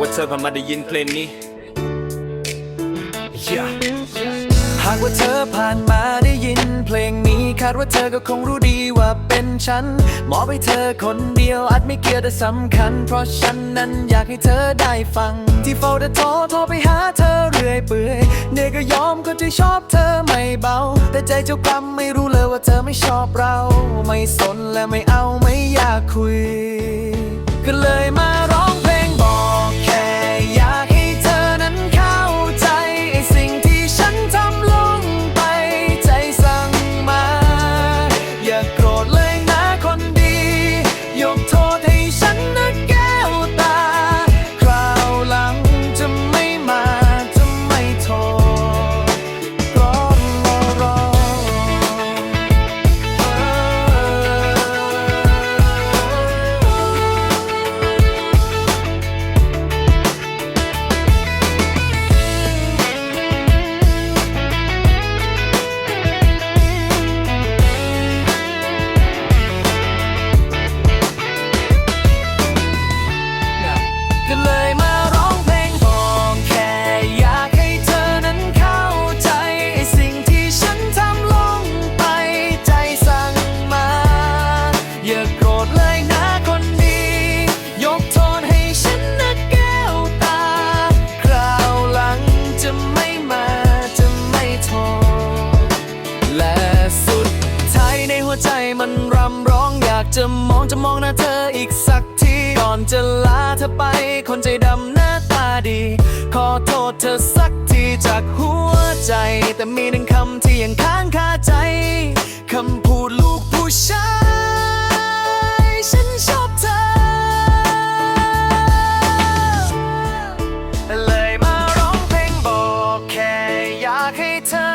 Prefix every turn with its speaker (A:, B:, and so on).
A: ว่าเธอผ่านมาได้ยินเพลงนี้ yeah.
B: หากว่าเธอผ่านมาได้ยินเพลงนี้ คาดว่าเธอก็คงรู้ดีว่าเป็นฉันมอบให้เธอคนเดียวอาจไม่เกี่ยวแต่สำคัญ เพราะฉันนั้นอยากให้เธอได้ฟัง ที่เฝ้าแต่โทรโทรไปหาเธอเรื่อยเปื่อยเนี่ยก็ยอมคนที่ชอบเธอไม่เบา แต่ใจเจ้ากรรมไม่รู้เลยว่าเธอไม่ชอบเรา ไม่สนและไม่เอาไม่อยากคุย จะมองจะมองหน้าเธออีกสักทีก่อนจะลาเธอไป คนใจดำหน้าตาดี ขอโทษเธอสักทีจากหัวใจ แต่มีหนึ่งคำที่ยังค้างคาใจคำพูดลูกผู้ชาย ฉันชอบเธอเลยมาร้องเพลงบอกแค่อยากให้เธอ